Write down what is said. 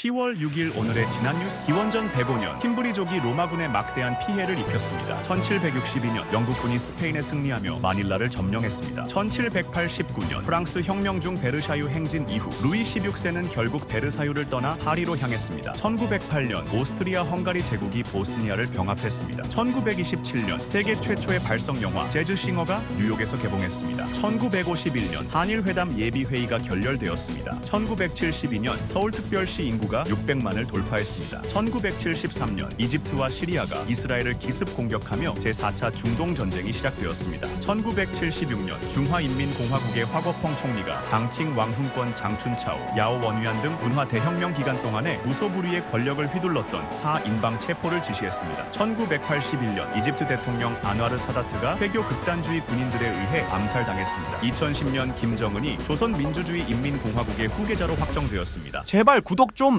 10월 6일 오늘의 지난 뉴스 기원전 105년 킴브리족이 로마군에 막대한 피해를 입혔습니다. 1762년 영국군이 스페인에 승리하며 마닐라를 점령했습니다. 1789년 프랑스 혁명 중 베르사유 행진 이후 루이 16세는 결국 베르사유를 떠나 파리로 향했습니다. 1908년 오스트리아 헝가리 제국이 보스니아를 병합했습니다. 1927년 세계 최초의 발성 영화 재즈 싱어가 뉴욕에서 개봉했습니다. 1951년 한일 회담 예비 회의가 결렬되었습니다. 1972년 서울특별시 인구 가 600만을 돌파했습니다. 1973년 이집트와 시리아가 이스라엘을 기습 공격하며 제4차 중동 전쟁이 시작되었습니다. 1976년 중화인민공화국의 화거펑 총리가 장칭 왕훈권 장춘차오 야오 원위안 등 문화 대혁명 기간 동안에 무소불위의 권력을 휘둘렀던 사인방 체포를 지시했습니다. 1981년 이집트 대통령 안와르 사다트가 회교 극단주의 군인들에 의해 암살당했습니다. 2010년 김정은이 조선민주주의 인민공화국의 후계자로 확정되었습니다. 제발 구독 좀